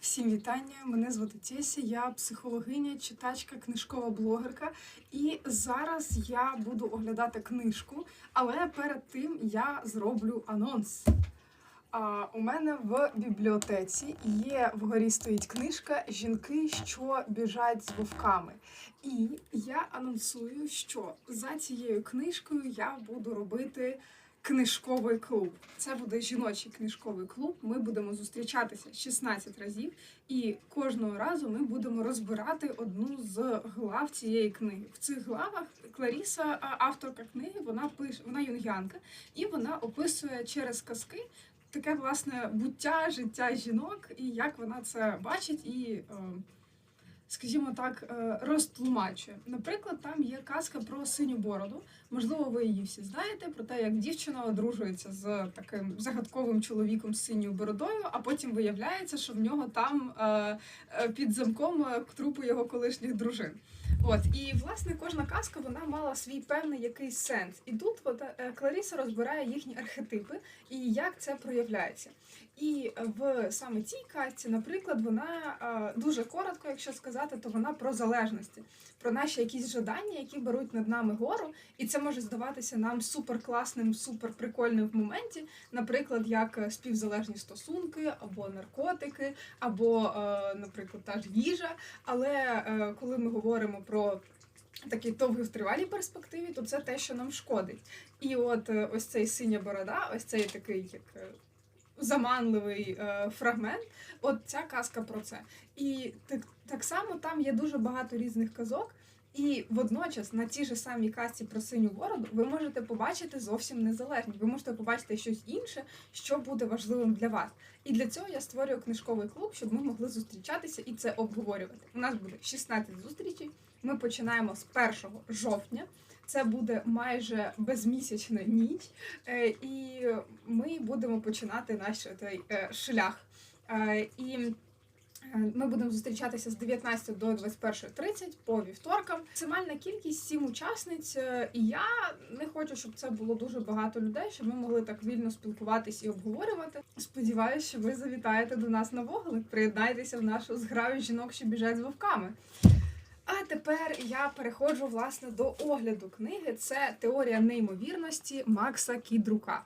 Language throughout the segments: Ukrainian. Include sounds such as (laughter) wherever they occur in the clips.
Всім вітання! Мене звати Теся, я психологиня, читачка, книжкова блогерка. І зараз я буду оглядати книжку, але перед тим я зроблю анонс. А, у мене в бібліотеці є вгорі стоїть книжка Жінки, що біжать з вовками. І я анонсую, що за цією книжкою я буду робити книжковий клуб. Це буде жіночий книжковий клуб. Ми будемо зустрічатися 16 разів, і кожного разу ми будемо розбирати одну з глав цієї книги. В цих главах Кларіса, авторка книги, вона пише, вона юнгіанка, і вона описує через казки. Таке власне буття, життя жінок, і як вона це бачить, і, е, скажімо так, е, розтлумачує. Наприклад, там є казка про синю бороду. Можливо, ви її всі знаєте про те, як дівчина одружується з таким загадковим чоловіком з синьою бородою, а потім виявляється, що в нього там е, е, під замком трупи його колишніх дружин. От і власне кожна казка вона мала свій певний якийсь сенс. І тут от, е, Кларіса розбирає їхні архетипи і як це проявляється. І е, в саме цій казці, наприклад, вона е, дуже коротко, якщо сказати, то вона про залежності, про наші якісь жадання, які беруть над нами гору, і це може здаватися нам суперкласним, суперприкольним в моменті, наприклад, як співзалежні стосунки, або наркотики, або, наприклад, та ж їжа. Але коли ми говоримо про такій довготривалій перспективі, то це те, що нам шкодить. І от е, ось цей синя борода, ось цей такий як. е, Заманливий е, фрагмент, от ця казка про це. І так, так само там є дуже багато різних казок, і водночас на тій же самій казці про синю бороду ви можете побачити зовсім незалежні. Ви можете побачити щось інше, що буде важливим для вас. І для цього я створюю книжковий клуб, щоб ми могли зустрічатися і це обговорювати. У нас буде 16 зустрічей. Ми починаємо з 1 жовтня. Це буде майже безмісячна ніч, е, і ми будемо починати наш той е, шлях. Е, І ми будемо зустрічатися з 19 до 21.30 по вівторкам. Максимальна кількість 7 учасниць. е, І я не хочу, щоб це було дуже багато людей, щоб ми могли так вільно спілкуватись і обговорювати. Сподіваюся, що ви завітаєте до нас на вуглик. Приєднайтеся в нашу зграю жінок, що біжать з вовками. А тепер я переходжу власне до огляду книги. Це теорія неймовірності Макса Кідрука.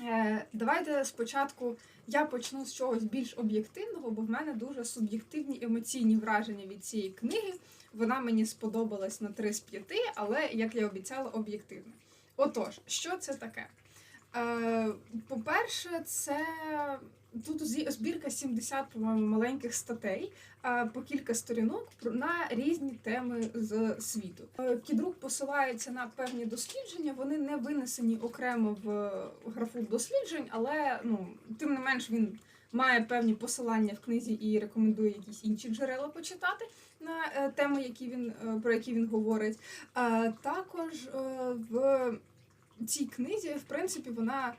Е, давайте спочатку я почну з чогось більш об'єктивного, бо в мене дуже суб'єктивні емоційні враження від цієї книги. Вона мені сподобалась на 3 з 5, але, як я обіцяла, об'єктивно. Отож, що це таке? Е, по-перше, це тут збірка 70, по-моєму, маленьких статей е, по кілька сторінок на різні теми з світу. Е, Кідрук посилається на певні дослідження. Вони не винесені окремо в графу досліджень, але ну тим не менш він має певні посилання в книзі і рекомендує якісь інші джерела почитати на теми, які він про які він говорить. Також в цій книзі, в принципі, вона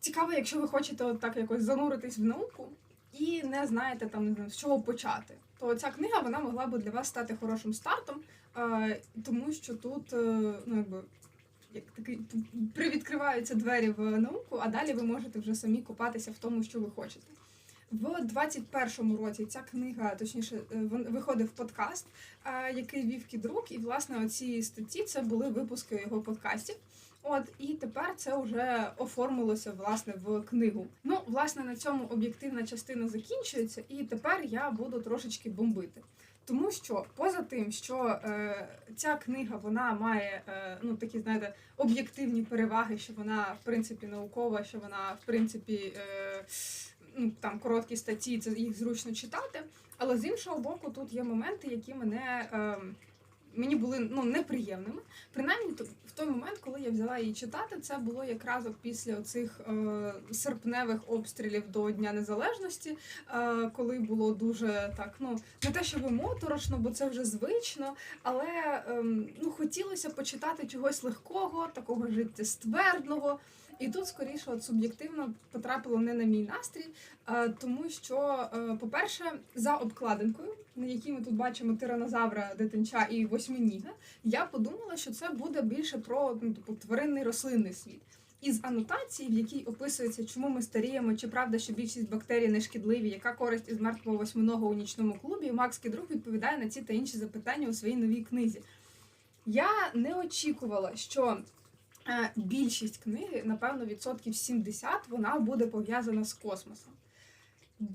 цікава, якщо ви хочете от так якось зануритись в науку і не знаєте там з чого почати. То ця книга вона могла би для вас стати хорошим стартом, е, тому що тут е, ну якби. Як такий привідкриваються двері в науку, а далі ви можете вже самі копатися в тому, що ви хочете. В 21-му році ця книга, точніше, е, виходив подкаст, який вів Кідрук, і власне оці статті це були випуски його подкастів. От і тепер це вже оформилося власне в книгу. Ну, власне, на цьому об'єктивна частина закінчується, і тепер я буду трошечки бомбити. Тому що поза тим, що е, ця книга вона має е, ну такі, знаєте, об'єктивні переваги, що вона в принципі наукова, що вона в принципі е, ну там короткі статті, це їх зручно читати. Але з іншого боку, тут є моменти, які мене. Е, Мені були ну неприємними. Принаймні, то- в той момент, коли я взяла її читати, це було якраз після оцих е, серпневих обстрілів до Дня Незалежності, е, коли було дуже так, ну не те, щоб моторошно, бо це вже звично, але ем, ну хотілося почитати чогось легкого, такого життєствердного. І тут скоріше от суб'єктивно потрапило не на мій настрій, тому що, е, по-перше, за обкладинкою, на якій ми тут бачимо тиранозавра, дитинча і восьминіга, я подумала, що це буде більше про ну, типу, тваринний рослинний світ. із анотації, в якій описується, чому ми старіємо, чи правда, що більшість бактерій не шкідливі, яка користь із мертвого восьминого у нічному клубі, Макс Кідрук відповідає на ці та інші запитання у своїй новій книзі. Я не очікувала, що більшість книги, напевно, відсотків 70, вона буде пов'язана з космосом.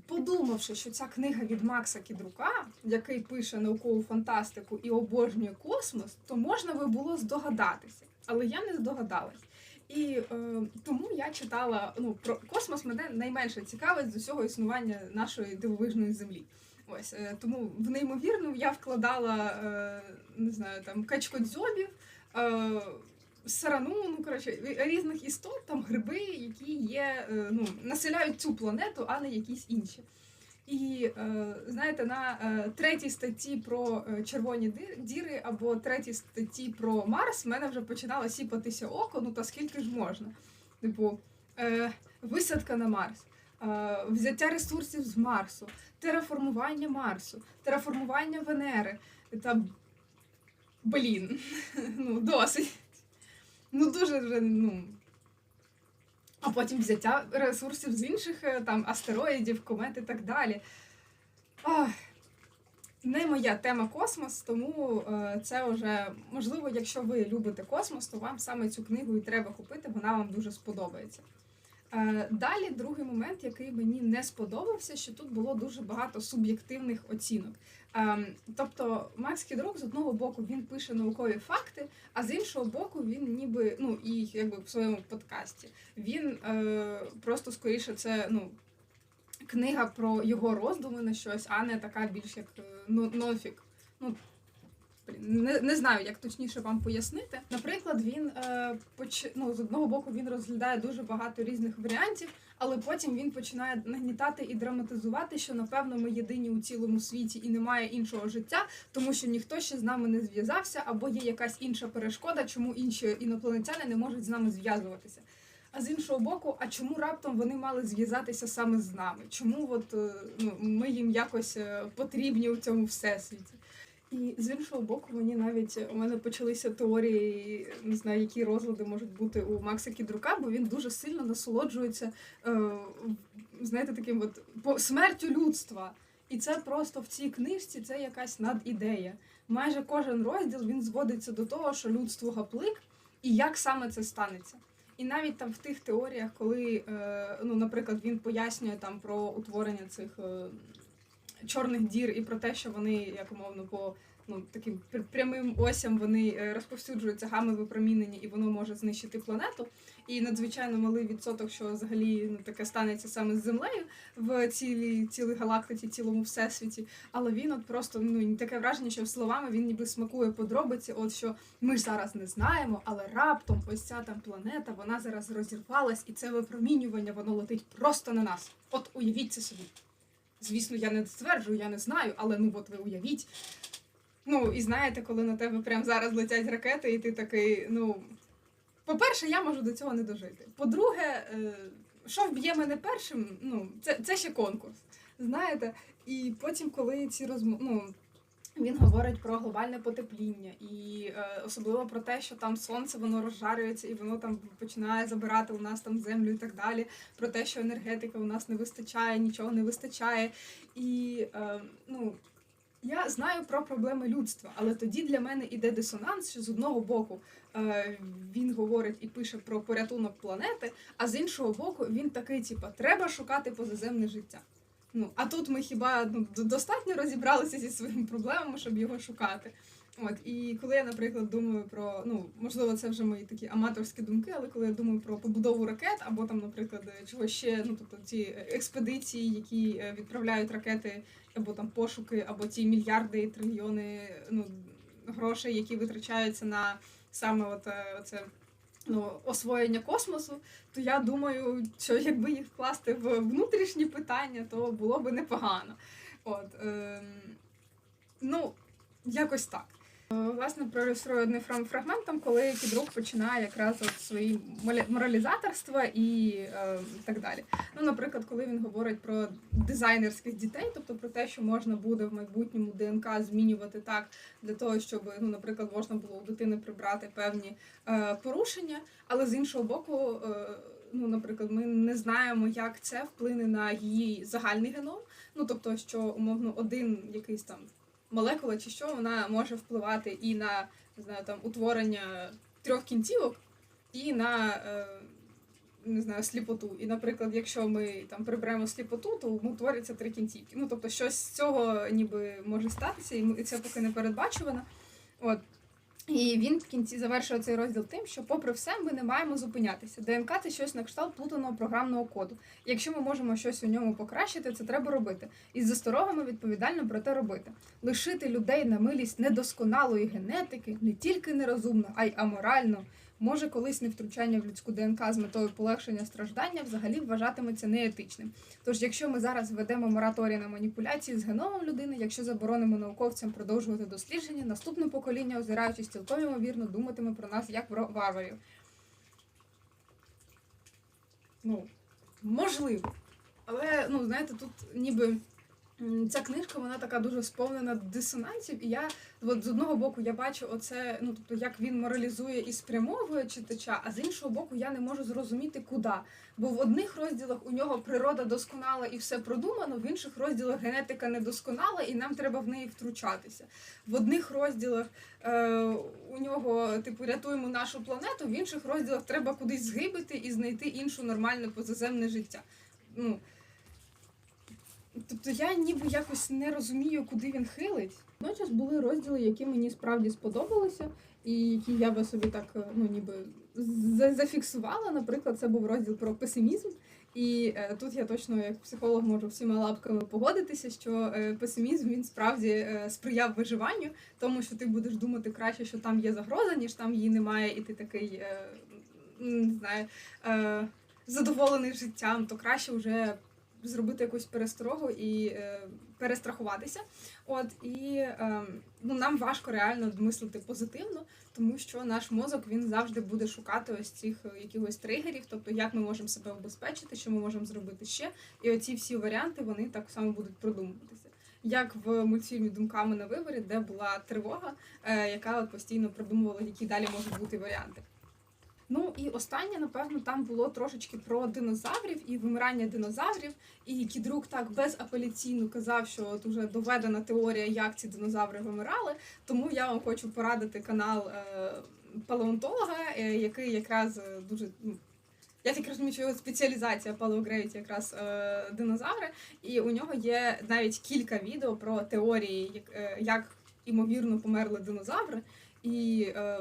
Подумавши, що ця книга від Макса Кідрука, який пише наукову фантастику і обожнює космос, то можна би було здогадатися. Але я не здогадалась. І е, тому я читала ну, про космос мене найменше цікавить з усього існування нашої дивовижної землі. Ось е, тому в неймовірну я вкладала е, не знаю там качкодзьобів, е, сарану, ну коротше, різних істот, там гриби, які є, е, ну, населяють цю планету, а не якісь інші. І е, знаєте, на е, третій статті про червоні діри або третій статті про Марс в мене вже починало сіпатися око, ну та скільки ж можна. Типу, висадка на Марс, взяття ресурсів з Марсу, тераформування Марсу, тераформування Венери. Та блін, (laughs) ну досить. Ну дуже вже, ну. А потім взяття ресурсів з інших е, там астероїдів, комет і так далі. Ах, не моя тема космос, тому е, це вже можливо, якщо ви любите космос, то вам саме цю книгу і треба купити, вона вам дуже сподобається. Е, Далі другий момент, який мені не сподобався, що тут було дуже багато суб'єктивних оцінок. Ем, Тобто Макс Кідрук з одного боку він пише наукові факти, а з іншого боку, він ніби ну і якби в своєму подкасті він е, просто скоріше це ну. Книга про його роздуми на щось, а не така більш як е, нофік. Ну, блін, не, не знаю, як точніше вам пояснити. Наприклад, він е, поч... ну, з одного боку він розглядає дуже багато різних варіантів, але потім він починає нагнітати і драматизувати, що напевно ми єдині у цілому світі і немає іншого життя, тому що ніхто ще з нами не зв'язався, або є якась інша перешкода, чому інші інопланетяни не можуть з нами зв'язуватися. А з іншого боку, а чому раптом вони мали зв'язатися саме з нами? Чому от, е, ну, ми їм якось е, потрібні у цьому всесвіті? І з іншого боку, мені навіть у мене почалися теорії, не знаю, які розлади можуть бути у Макса Кідрука, бо він дуже сильно насолоджується, е, знаєте, таким от по смертю людства. І це просто в цій книжці це якась надідея. Майже кожен розділ він зводиться до того, що людство гаплик, і як саме це станеться. І навіть там в тих теоріях, коли, е, ну, наприклад, він пояснює там про утворення цих е, чорних дір і про те, що вони як умовно по ну, таким пр- прямим осям вони е, розповсюджуються гами випромінення, і воно може знищити планету. І надзвичайно малий відсоток, що взагалі ну, таке станеться саме з землею в цілій цілій галактиці, цілому всесвіті. Але він от просто ну таке враження, що словами він ніби смакує подробиці. От що ми ж зараз не знаємо, але раптом ось ця там планета, вона зараз розірвалась, і це випромінювання, воно летить просто на нас. От уявіть це собі. Звісно, я не стверджую, я не знаю, але ну от ви уявіть. Ну, і знаєте, коли на тебе прямо зараз летять ракети, і ти такий, ну. По-перше, я можу до цього не дожити. По-друге, е, що вб'є мене першим, ну, це, це ще конкурс. Знаєте, і потім, коли ці розмови. Ну, він говорить про глобальне потепління, і е, особливо про те, що там сонце воно розжарюється і воно там починає забирати у нас там землю і так далі. Про те, що енергетики у нас не вистачає, нічого не вистачає. І е, ну, я знаю про проблеми людства, але тоді для мене іде дисонанс, що з одного боку е, він говорить і пише про порятунок планети, а з іншого боку, він такий, типа, треба шукати позаземне життя. Ну, а тут ми хіба ну, достатньо розібралися зі своїми проблемами, щоб його шукати. От, і коли я, наприклад, думаю про, ну, можливо, це вже мої такі аматорські думки, але коли я думаю про побудову ракет, або там, наприклад, чого ще, ну тобто ці експедиції, які е, відправляють ракети, або там пошуки, або ті мільярди трильйони ну, грошей, які витрачаються на саме от, е, оце ну, освоєння космосу, то я думаю, що якби їх вкласти в внутрішні питання, то було би непогано. От, е, ну, якось так. Е, Власне, проілюструю одним фрам- фрагментом, коли кідрук починає якраз от свої моралізаторства і е, так далі. Ну, наприклад, коли він говорить про дизайнерських дітей, тобто про те, що можна буде в майбутньому ДНК змінювати так для того, щоб, ну, наприклад, можна було у дитини прибрати певні е, порушення, але з іншого боку, е, ну, наприклад, ми не знаємо, як це вплине на її загальний геном. Ну, тобто, що умовно один якийсь там молекула чи що, вона може впливати і на не знаю, там, утворення трьох кінцівок, і на е, не знаю, сліпоту. І, наприклад, якщо ми там приберемо сліпоту, то утворяться три кінцівки. Ну, тобто, щось з цього ніби може статися, і це поки не передбачувано. От. І він в кінці завершує цей розділ тим, що, попри все, ми не маємо зупинятися. ДНК це щось на кшталт плутаного програмного коду. Якщо ми можемо щось у ньому покращити, це треба робити. І з засторогами відповідально про те робити. Лишити людей на милість недосконалої генетики не тільки нерозумно, а й аморально. Може, колись невтручання в людську ДНК з метою полегшення страждання взагалі вважатиметься неетичним. Тож, якщо ми зараз введемо мораторій на маніпуляції з геномом людини, якщо заборонимо науковцям продовжувати дослідження, наступне покоління, озираючись цілком ймовірно, думатиме про нас як про варварів. Ну, можливо. Але, ну, знаєте, тут ніби ця книжка, вона така дуже сповнена дисонансів, і я от з одного боку я бачу оце, ну тобто, як він моралізує і спрямовує читача, а з іншого боку, я не можу зрозуміти, куди. Бо в одних розділах у нього природа досконала і все продумано, в інших розділах генетика недосконала, і нам треба в неї втручатися. В одних розділах е, у нього, типу, рятуємо нашу планету, в інших розділах треба кудись згибити і знайти іншу нормальне позаземне життя. Ну, Тобто я ніби якось не розумію, куди він хилить. Водночас були розділи, які мені справді сподобалися, і які я би собі так е, ну ніби зафіксувала. Наприклад, це був розділ про песимізм. І е, тут я точно як психолог можу всіма лапками погодитися, що е, песимізм він справді е, сприяв виживанню, тому що ти будеш думати краще, що там є загроза, ніж там її немає, і ти такий е, не знаю, е, задоволений життям, то краще вже зробити якусь пересторогу і е, перестрахуватися. От і е, ну, нам важко реально мислити позитивно, тому що наш мозок він завжди буде шукати ось цих е, якихось тригерів, тобто як ми можемо себе обезпечити, що ми можемо зробити ще. І оці всі варіанти вони так само будуть продумуватися. Як в мультфільмі Думками на виборі, де була тривога, е, яка постійно продумувала, які далі можуть бути варіанти. Ну і останнє, напевно, там було трошечки про динозаврів і вимирання динозаврів. І Кідрук так безапеляційно казав, що от уже доведена теорія, як ці динозаври вимирали. Тому я вам хочу порадити канал е, палеонтолога, е, який якраз е, дуже ну, я так розумію, що його спеціалізація палеогрейті якраз е, динозаври, і у нього є навіть кілька відео про теорії, як, е, як імовірно померли динозаври. І е,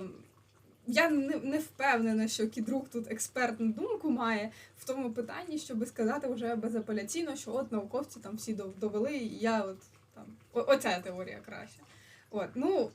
я не, не впевнена, що Кідрук тут експертну думку має в тому питанні, щоб сказати вже безапеляційно, що от науковці там всі дов- довели, і я от там оця теорія краще. От, ну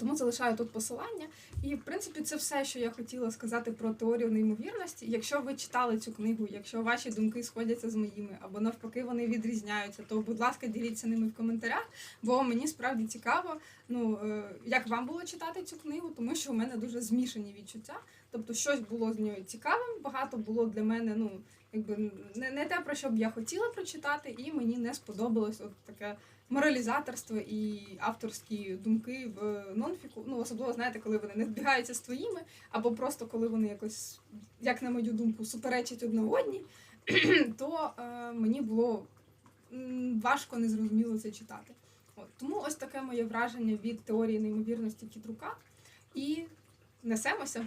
тому залишаю тут посилання. І в принципі це все, що я хотіла сказати про теорію неймовірності. Якщо ви читали цю книгу, якщо ваші думки сходяться з моїми, або навпаки вони відрізняються, то будь ласка, діліться ними в коментарях, бо мені справді цікаво, ну е, як вам було читати цю книгу, тому що у мене дуже змішані відчуття. Тобто, щось було з нею цікавим, багато було для мене, ну якби не, не те, про що б я хотіла прочитати, і мені не сподобалось от таке моралізаторство і авторські думки в нонфіку. Ну, особливо, знаєте, коли вони не збігаються з твоїми, або просто коли вони якось, як на мою думку, суперечать одне одній, (clears throat) то е, мені було важко незрозуміло це читати. От, тому ось таке моє враження від теорії неймовірності Кітрука. І несемося.